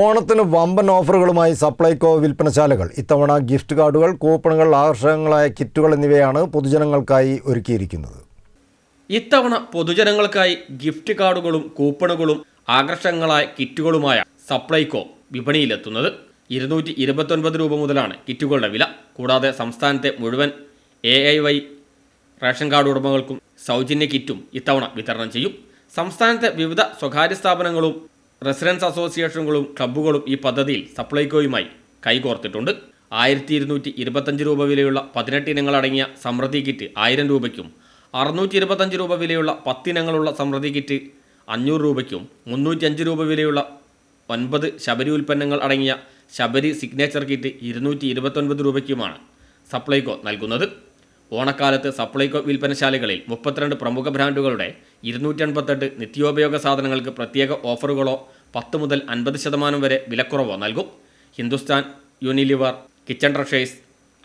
ഓണത്തിന് വമ്പൻ ഓഫറുകളുമായി സപ്ലൈകോ വിൽപ്പനശാലകൾ. ഇത്തവണ ഗിഫ്റ്റ് കാർഡുകൾ കൂപ്പണുകൾ ആകർഷകങ്ങളായ കിറ്റുകൾ എന്നിവയാണ് പൊതുജനങ്ങൾക്കായി ഒരുക്കിയിരിക്കുന്നത്. ഇത്തവണ പൊതുജനങ്ങൾക്കായി ഗിഫ്റ്റ് കാർഡുകളും കൂപ്പണുകളും ആകർഷകങ്ങളായ കിറ്റുകളുമായ സപ്ലൈകോ വിപണിയിലെത്തുന്നത്. ഇരുന്നൂറ്റി ഇരുപത്തൊൻപത് രൂപ മുതലാണ് കിറ്റുകളുടെ വില. കൂടാതെ സംസ്ഥാനത്തെ മുഴുവൻ A I Y ration card ഉടമകൾക്കും സൗജന്യ കിറ്റും ഇത്തവണ വിതരണം ചെയ്യും. സംസ്ഥാനത്തെ വിവിധ സ്വകാര്യ സ്ഥാപനങ്ങളും റെസിഡൻസ് അസോസിയേഷനുകളും ക്ലബ്ബുകളും ഈ പദ്ധതിയിൽ സപ്ലൈകോയുമായി കൈകോർത്തിട്ടുണ്ട്. ആയിരത്തി ഇരുന്നൂറ്റി ഇരുപത്തഞ്ച് രൂപ വിലയുള്ള പതിനെട്ട് ഇനങ്ങളടങ്ങിയ സമൃദ്ധി കിറ്റ് ആയിരം രൂപയ്ക്കും അറുന്നൂറ്റി ഇരുപത്തഞ്ച് രൂപ വിലയുള്ള പത്തിനങ്ങളുള്ള സമൃദ്ധി കിറ്റ് അഞ്ഞൂറ് രൂപയ്ക്കും മുന്നൂറ്റി അഞ്ച് രൂപ വിലയുള്ള ഒൻപത് ശബരി ഉൽപ്പന്നങ്ങൾ അടങ്ങിയ ശബരി സിഗ്നേച്ചർ കിറ്റ് ഇരുന്നൂറ്റി ഇരുപത്തൊൻപത് രൂപയ്ക്കുമാണ് സപ്ലൈകോ നൽകുന്നത്. ഓണക്കാലത്ത് സപ്ലൈകോ വിൽപ്പനശാലകളിൽ മുപ്പത്തിരണ്ട് പ്രമുഖ ബ്രാൻഡുകളുടെ ഇരുന്നൂറ്റി എൺപത്തെട്ട് നിത്യോപയോഗ സാധനങ്ങൾക്ക് പ്രത്യേക ഓഫറുകളോ പത്ത് മുതൽ അൻപത് ശതമാനം വരെ വിലക്കുറവ് നൽകും. Hindustan Unilever kitchen treasures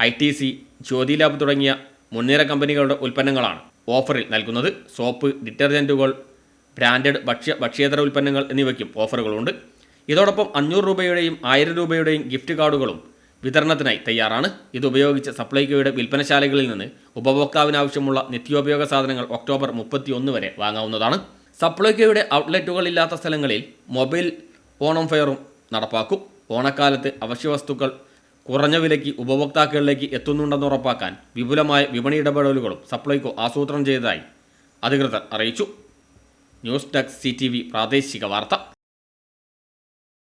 I T C Jyothy lab തുടങ്ങിയ മുൻനിര കമ്പനികളുടെ ഉൽപ്പന്നങ്ങളാണ് ഓഫറിൽ നൽകുന്നത്. സോപ്പ് ഡിറ്റർജന്റുകൾ ബ്രാൻഡഡ് ഭക്ഷ്യ ഭക്ഷ്യേതര ഉൽപ്പന്നങ്ങൾ എന്നിവയ്ക്കും ഓഫറുകളുണ്ട്. ഇതോടൊപ്പം അഞ്ഞൂറ് രൂപയുടെയും ആയിരം രൂപയുടെയും ഗിഫ്റ്റ് കാർഡുകളും വിതരണത്തിനായി തയ്യാറാണ്. ഇതുപയോഗിച്ച് സപ്ലൈകോയുടെ വിൽപ്പനശാലകളിൽ നിന്ന് ഉപഭോക്താവിനാവശ്യമുള്ള നിത്യോപയോഗ സാധനങ്ങൾ ഒക്ടോബർ മുപ്പത്തി ഒന്ന് വരെ വാങ്ങാവുന്നതാണ്. സപ്ലൈകോയുടെ ഔട്ട്ലെറ്റുകളില്ലാത്ത സ്ഥലങ്ങളിൽ മൊബൈൽ ഓണം ഫെയറും നടപ്പാക്കും. ഓണക്കാലത്ത് അവശ്യവസ്തുക്കൾ കുറഞ്ഞ വിലയ്ക്ക് ഉപഭോക്താക്കളിലേക്ക് എത്തുന്നുണ്ടെന്ന് ഉറപ്പാക്കാൻ വിപുലമായ വിപണി ഇടപെടലുകളും സപ്ലൈകോ ആസൂത്രണം ചെയ്തതായി അധികൃതർ അറിയിച്ചു. ന്യൂസ് ഡെസ്ക് സി പ്രാദേശിക വാർത്ത.